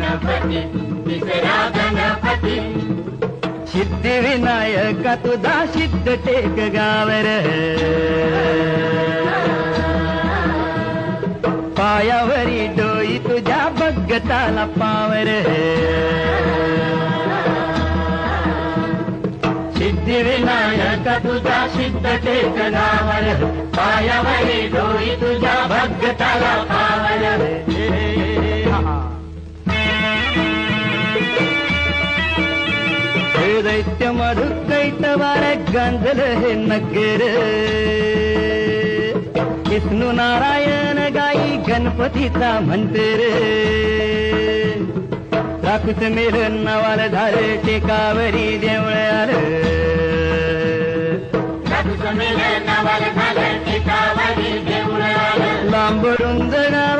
ಗಣಪತಿ ಬಿಸರಾ ಗಣಪತಿ. ಸಿದ್ಧಿ ವಿನಾಯಕ ತುದಾ ಸಿದ್ಧ ಟೇಕಗಾವರ ಪಾಯವರಿ ಡೋಯಿ ತುಜಾ ಬಗ್ಗತಾಲ ಪಾವರ. ಸಿದ್ಧಿವಿನಾಯಕ ತುಜಾ ಸಿದ್ಧ ಟೇಕಗಾವರ ಪಾಯವರಿ ಡೋಯಿ ತುಜಾ ಬಗ್ಗತಾಲ ಪಾವರ. हे दैत्य मधु कैतवार गांजल हे नगर विष्णू नारायण गाई गणपतीचा म्हणते रे राखूच मेर नावाला झाले टेकावरी देवळ आलं नावाला झालं